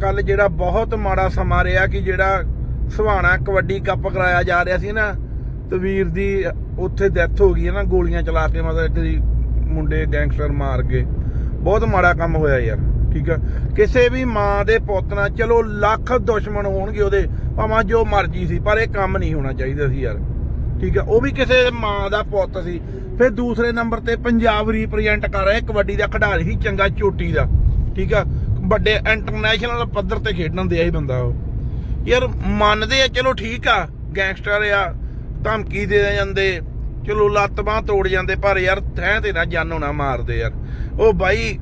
ਕੱਲ ਜਿਹੜਾ ਬਹੁਤ ਮਾੜਾ ਸਮਾਂ ਰਿਹਾ ਕਿ ਜਿਹੜਾ ਸੁਹਾਣਾ ਕਬੱਡੀ ਕੱਪ ਕਰਾਇਆ ਜਾ ਰਿਹਾ ਸੀ ਨਾ, ਤੇ ਵੀਰ ਦੀ ਉੱਥੇ ਡੈਥ ਹੋ ਗਈ ਹੈ ਨਾ, ਗੋਲੀਆਂ ਚਲਾ ਕੇ ਮਤਲਬ ਕਿ ਮੁੰਡੇ ਗੈਂਗਸਟਰ ਮਾਰ ਕੇ ਬਹੁਤ ਮਾੜਾ ਕੰਮ ਹੋਇਆ ਯਾਰ, ਠੀਕ ਆ? ਕਿਸੇ ਵੀ ਮਾਂ ਦੇ ਪੁੱਤ ਨਾਲ, ਚਲੋ ਲੱਖ ਦੁਸ਼ਮਣ ਹੋਣਗੇ ਉਹਦੇ, ਭਾਵੇਂ ਜੋ ਮਰਜ਼ੀ ਸੀ, ਪਰ ਇਹ ਕੰਮ ਨਹੀਂ ਹੋਣਾ ਚਾਹੀਦਾ ਸੀ ਯਾਰ, ਠੀਕ ਆ? ਉਹ ਵੀ ਕਿਸੇ ਮਾਂ ਦਾ ਪੁੱਤ ਸੀ। ਫਿਰ ਦੂਸਰੇ ਨੰਬਰ ਤੇ ਪੰਜਾਬ ਰੀਪ੍ਰੈਜ਼ੈਂਟ ਕਰ ਰਿਹਾ ਕਬੱਡੀ ਦਾ ਖਿਡਾਰੀ ਸੀ, ਚੰਗਾ ਚੋਟੀ ਦਾ, ਠੀਕ ਆ? ਵੱਡੇ ਇੰਟਰਨੈਸ਼ਨਲ ਪੱਧਰ ਤੇ ਖੇਡਣ ਦੇ ਹੀ ਬੰਦਾ ਉਹ। ਯਾਰ ਮੰਨਦੇ ਆ, ਚਲੋ ਠੀਕ ਆ ਗੈਂਗਸਟਰ ਆ, ਧਮਕੀ ਦੇ ਜਾਂਦੇ, ਚਲੋ ਲੱਤ ਬਾਹ ਤੋੜ ਜਾਂਦੇ, ਪਰ ਯਾਰ ਥੈਂ ਤੇ ਨਾ ਜਾਨੋਂ ਨਾ ਮਾਰਦੇ ਯਾਰ। ਉਹ ਬਾਈ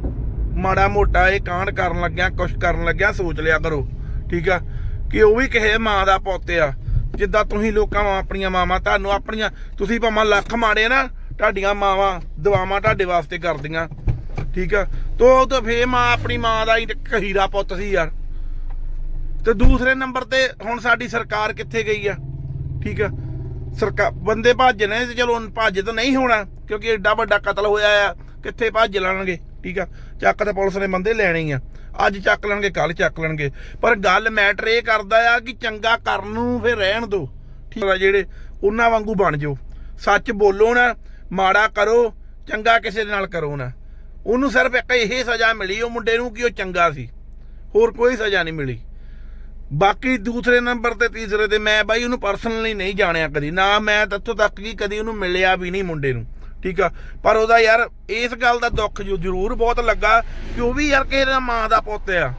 ਮਾੜਾ ਮੋਟਾ ਇਹ ਕਾਂਡ ਕਰਨ ਲੱਗਿਆ, ਕੁਛ ਕਰਨ ਲੱਗਿਆ, ਸੋਚ ਲਿਆ ਕਰੋ, ਠੀਕ ਆ? ਕਿ ਉਹ ਵੀ ਕਿਸੇ ਮਾਂ ਦਾ ਪੁੱਤ ਆ, ਜਿੱਦਾਂ ਤੁਸੀਂ ਲੋਕਾਂ ਵਾਂ, ਆਪਣੀਆਂ ਮਾਵਾਂ, ਤੁਹਾਨੂੰ ਆਪਣੀਆਂ, ਤੁਸੀਂ ਭਾਵੇਂ ਲੱਖ ਮਾੜੇ ਨਾ, ਤੁਹਾਡੀਆਂ ਮਾਵਾਂ ਦੁਆਵਾਂ ਤੁਹਾਡੇ ਵਾਸਤੇ ਕਰਦੀਆਂ। ਠੀਕ ਆ? ਤੋ ਉਹ ਤਾਂ ਫੇਰ ਮਾਂ, ਆਪਣੀ ਮਾਂ ਦਾ ਹੀ ਤੇ ਕਹੀਰਾ ਪੁੱਤ ਸੀ ਯਾਰ। ਤੇ ਦੂਸਰੇ ਨੰਬਰ ਤੇ ਹੁਣ ਸਾਡੀ ਸਰਕਾਰ ਕਿੱਥੇ ਗਈ ਆ? ਠੀਕ ਆ? ਸਰਕਾਰ ਬੰਦੇ ਭੱਜ ਨੇ ਤੇ ਚਲੋ ਭੱਜ ਤਾਂ ਨਹੀਂ ਹੋਣਾ, ਕਿਉਂਕਿ ਐਡਾ ਵੱਡਾ ਕਤਲ ਹੋਇਆ ਆ, ਕਿੱਥੇ ਭੱਜ ਲੈਣਗੇ? ਠੀਕ ਆ? ਚੱਕ ਤਾਂ ਪੁਲਿਸ ਨੇ ਬੰਦੇ ਲੈਣੇ ਹੀ ਆ। ਅੱਜ ਚੱਕ ਲੈਣਗੇ ਕੱਲ ਚੱਕ ਲੈਣਗੇ। ਪਰ ਗੱਲ ਮੈਟਰ ਇਹ ਕਰਦਾ ਆ ਕਿ ਚੰਗਾ ਕਰਨ ਨੂੰ ਫਿਰ ਰਹਿਣ ਦਿਓ ਠੀਕ ਆ ਜਿਹੜੇ ਉਹਨਾਂ ਵਾਂਗੂ ਬਣ ਜਾਓ। ਸੱਚ ਬੋਲੋ ਨਾ, ਮਾੜਾ ਕਰੋ, ਚੰਗਾ ਕਿਸੇ ਦੇ ਨਾਲ ਕਰੋ ਨਾ। ਉਹਨੂੰ ਸਿਰਫ ਇੱਕ ਇਹ ਸਜ਼ਾ ਮਿਲੀ, ਉਹ ਮੁੰਡੇ ਨੂੰ ਕਿ ਉਹ ਚੰਗਾ ਸੀ। ਹੋਰ ਕੋਈ ਸਜ਼ਾ ਨਹੀਂ ਮਿਲੀ। ਬਾਕੀ ਦੂਸਰੇ ਨੰਬਰ ਤੇ, ਤੀਸਰੇ ਤੇ ਮੈਂ ਬਾਈ ਉਹਨੂੰ ਪਰਸਨਲੀ ਨਹੀਂ ਜਾਣਿਆ ਕਦੀ। ਨਾ ਮੈਂ ਤੱਥੋਂ ਤੱਕ ਕੀ ਕਦੀ ਉਹਨੂੰ ਮਿਲਿਆ ਵੀ ਨਹੀਂ ਮੁੰਡੇ ਨੂੰ। ਠੀਕ ਆ? ਪਰ ਉਹਦਾ ਯਾਰ ਇਸ ਗੱਲ ਦਾ ਦੁੱਖ ਜੋ ਜ਼ਰੂਰ ਬਹੁਤ ਲੱਗਾ ਕਿ ਉਹ ਵੀ ਯਾਰ ਕਿਸੇ ਦਾ ਮਾਂ ਦਾ ਪੁੱਤ ਆ।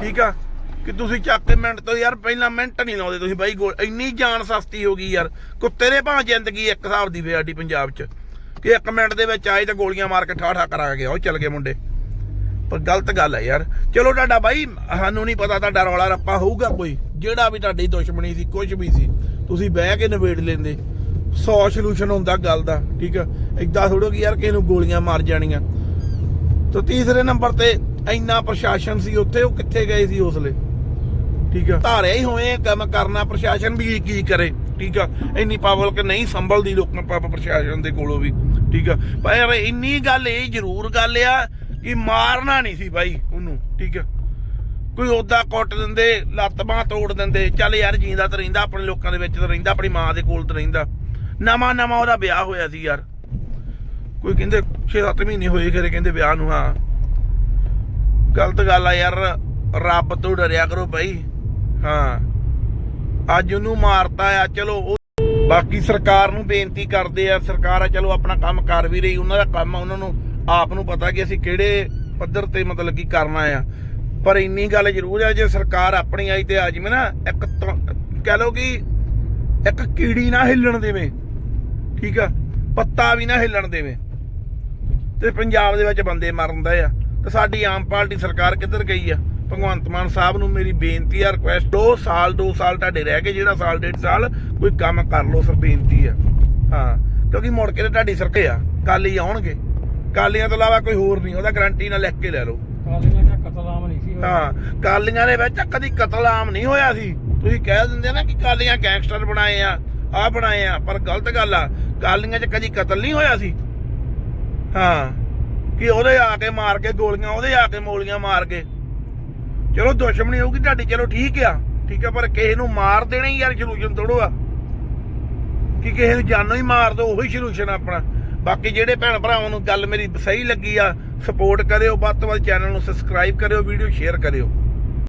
ਠੀਕ ਆ? ਕਿ ਤੁਸੀਂ ਚੱਕ ਕੇ ਮਿੰਟ ਤੋਂ ਯਾਰ ਪਹਿਲਾਂ ਮਿੰਟ ਨਹੀਂ ਲਾਉਂਦੇ ਤੁਸੀਂ ਬਾਈ ਗੋਲ। ਇੰਨੀ ਜਾਨ ਸਸਤੀ ਹੋ ਗਈ ਯਾਰ। ਕੁੱਤੇ ਦੇ ਭਾਂ ਜ਼ਿੰਦਗੀ ਇੱਕ ਹਿਸਾਬ ਦੀ ਵੇ ਸਾਡੀ ਪੰਜਾਬ 'ਚ। ਕਿ ਇੱਕ ਮਿੰਟ ਦੇ ਵਿੱਚ ਆਏ ਤੇ ਗੋਲੀਆਂ ਮਾਰ ਕੇ ਠਾਠਾ ਕਰਾ ਕੇ ਉਹ ਚੱਲ ਗਏ ਮੁੰਡੇ। ਪਰ ਗਲਤ ਗੱਲ ਹੈ ਯਾਰ। ਚਲੋ ਤੁਹਾਡਾ ਬਾਈ, ਸਾਨੂੰ ਨਹੀਂ ਪਤਾ ਤੁਹਾਡਾ ਰੌਲਾ ਰੱਪਾ ਹੋਊਗਾ ਕੋਈ। ਜਿਹੜਾ ਵੀ ਤੁਹਾਡੀ ਦੁਸ਼ਮਣੀ ਸੀ ਕੁਝ ਵੀ ਸੀ, ਤੁਸੀਂ ਬਹਿ ਕੇ ਨਿਬੇੜ ਲੈਂਦੇ। 100 ਸੋਲੂਸ਼ਨ ਹੁੰਦਾ ਗੱਲ ਦਾ, ਠੀਕ ਆ? ਇਦਾਂ ਥੋੜੋ ਕਿ ਯਾਰ ਕਿਸੇ ਨੂੰ ਗੋਲੀਆਂ ਮਾਰ ਜਾਣੀਆਂ। ਤੇ ਤੀਸਰੇ ਨੰਬਰ ਤੇ ਇੰਨਾ ਪ੍ਰਸ਼ਾਸਨ ਸੀ ਉੱਥੇ, ਉਹ ਕਿੱਥੇ ਗਏ ਸੀ ਉਸਲੇ? ਠੀਕ ਆ? ਧਾਰਿਆ ਹੀ ਹੋਏ ਕੰਮ ਕਰਨਾ ਪ੍ਰਸ਼ਾਸਨ ਵੀ ਕੀ ਕਰੇ, ਠੀਕ ਆ? ਇੰਨੀ ਪਬਲਿਕ ਨਹੀਂ, ਸੰਭਲਦੀ ਲੋਕਾਂ ਪਾਪ ਪ੍ਰਸ਼ਾਸਨ ਦੇ ਕੋਲੋਂ ਵੀ। ਠੀਕ ਆ। ਪਰ ਇੰਨੀ ਗੱਲ ਇਹ ਜ਼ਰੂਰ ਗੱਲ ਆ ਕਿ ਮਾਰਨਾ ਨਹੀਂ ਸੀ ਬਾਈ ਉਹਨੂੰ, ਠੀਕ ਆ। ਕੋਈ ਉਹਦਾ ਕੁੱਟ ਦਿੰਦੇ, ਲੱਤ ਬਾਹ ਤੋੜ ਦਿੰਦੇ, ਚੱਲ ਯਾਰ ਜੀਂਦਾ ਤਾਂ ਰਹਿੰਦਾ, ਆਪਣੇ ਲੋਕਾਂ ਦੇ ਵਿੱਚ ਤਾਂ ਰਹਿੰਦਾ, ਆਪਣੀ ਮਾਂ ਦੇ ਕੋਲ ਤਾਂ ਰਹਿੰਦਾ। ਨਵਾਂ ਨਵਾਂ ਉਹਦਾ ਵਿਆਹ ਹੋਇਆ ਸੀ ਯਾਰ। ਕੋਈ ਕਹਿੰਦੇ 6-7 ਮਹੀਨੇ ਹੋਏ ਖਰੇ ਕਹਿੰਦੇ ਵਿਆਹ ਨੂੰ, ਹਾਂ। ਗਲਤ ਗੱਲ ਆ ਯਾਰ, ਰੱਬ ਤੋਂ ਡਰਿਆ ਕਰੋ ਭਾਈ, ਹਾਂ। ਅੱਜ ਉਹਨੂੰ ਮਾਰਤਾ ਆ, ਚਲੋ ਉਹ ਬਾਕੀ ਸਰਕਾਰ ਨੂੰ ਬੇਨਤੀ ਕਰਦੇ ਆ, ਸਰਕਾਰ ਆ, ਚਲੋ ਆਪਣਾ ਕੰਮ ਕਰ ਵੀ ਰਹੀ, ਉਹਨਾਂ ਦਾ ਕੰਮ ਆ, ਉਹਨਾਂ ਨੂੰ ਆਪ ਨੂੰ ਪਤਾ ਕਿ ਅਸੀਂ ਕਿਹੜੇ ਪੱਧਰ ਤੇ ਮਤਲਬ ਕੀ ਕਰਨਾ ਆ। ਪਰ ਇੰਨੀ ਗੱਲ ਜ਼ਰੂਰ ਆ, ਜੇ ਸਰਕਾਰ ਆਪਣੀ ਆਈ ਤੇ ਆ ਜਿਵੇਂ ਨਾ, ਇੱਕ ਕਹਿ ਲਓ ਕਿ ਇੱਕ ਕੀੜੀ ਨਾ ਹਿੱਲਣ ਦੇਵੇ, ਠੀਕ ਆ, ਪੱਤਾ ਵੀ ਨਾ ਹਿੱਲਣ ਦੇਵੇ, ਤੇ ਪੰਜਾਬ ਦੇ ਵਿੱਚ ਬੰਦੇ ਮਰਨ ਦਾ ਆ, ਤੇ ਸਾਡੀ ਆਮ ਪਾਰਟੀ ਸਰਕਾਰ ਕਿੱਧਰ ਗਈ ਆ? ਭਗਵੰਤ ਮਾਨ ਸਾਹਿਬ ਨੂੰ ਮੇਰੀ ਬੇਨਤੀ ਆ ਰਿਕੁਐਸਟ 2 ਸਾਲ 2 ਸਾਲ ਤੁਹਾਡੇ ਰਹਿ ਗਏ ਜਿਹੜਾ ਸਾਲ ਡੇਢ ਸਾਲ ਕੋਈ ਕੰਮ ਕਰ ਲਓ ਸਰ ਬੇਨਤੀ ਆ। ਹਾਂ ਕਿਉਂਕਿ ਮੁੜ ਕੇ ਤੇ ਤੁਹਾਡੀ ਸਰਕਾਰ ਆ ਕੱਲ ਹੀ ਆਉਣਗੇ। ਕਾਲੀਆਂ ਤੋਂ ਇਲਾਵਾ ਕੋਈ ਹੋਰ ਨਹੀਂ ਉਹਦਾ ਗਾਰੰਟੀ ਨਾਲ ਲਿਖ ਕੇ ਲੈ ਲਓ। ਕਾਲੀਆਂ ਦਾ ਕਤਲ ਆਮ ਨਹੀਂ ਸੀ। ਹਾਂ ਕਾਲੀਆਂ ਦੇ ਵਿੱਚ ਕਦੀ ਕਤਲ ਆਮ ਨਹੀਂ ਹੋਇਆ ਸੀ। ਤੁਸੀਂ ਕਹਿ ਦਿੰਦੇ ਨਾ ਕਿ ਕਾਲੀਆਂ ਗੈਂਗਸਟਰ ਬਣਾਏ ਆ ਆ ਬਣਾਏ ਆ ਪਰ ਗਲਤ ਗੱਲ ਆ ਕਾਲੀਆਂ 'ਚ ਕਦੀ ਕਤਲ ਨਹੀਂ ਹੋਇਆ ਸੀ। ਹਾਂ ਕਿ ਉਹਦੇ ਆ ਕੇ ਮਾਰ ਕੇ ਗੋਲੀਆਂ ਉਹਦੇ ਆ ਕੇ ਮੋਲੀਆਂ ਮਾਰ ਕੇ ਚਲੋ ਦੁਸ਼ਮਣੀ ਹੋਊਗੀ ਤੁਹਾਡੀ, ਚਲੋ ਠੀਕ ਆ। ਠੀਕ ਆ, ਪਰ ਕਿਸੇ ਨੂੰ ਮਾਰ ਦੇਣਾ ਹੀ ਯਾਰ ਸੋਲੂਸ਼ਨ ਥੋੜੋ ਆ। ਕਿ ਕਿਸੇ ਨੂੰ ਜਾਨੋਂ ਹੀ ਮਾਰ ਦੋ, ਉਹੀ ਸੋਲੂਸ਼ਨ ਆਪਣਾ। ਬਾਕੀ ਜਿਹੜੇ ਭੈਣ ਭਰਾਵਾਂ ਨੂੰ ਗੱਲ ਮੇਰੀ ਸਹੀ ਲੱਗੀ ਆ ਸਪੋਰਟ ਕਰਿਓ, ਵੱਧ ਤੋਂ ਵੱਧ ਚੈਨਲ ਨੂੰ ਸਬਸਕ੍ਰਾਈਬ ਕਰਿਓ ਵੀਡੀਓ ਸ਼ੇਅਰ ਕਰਿਓ।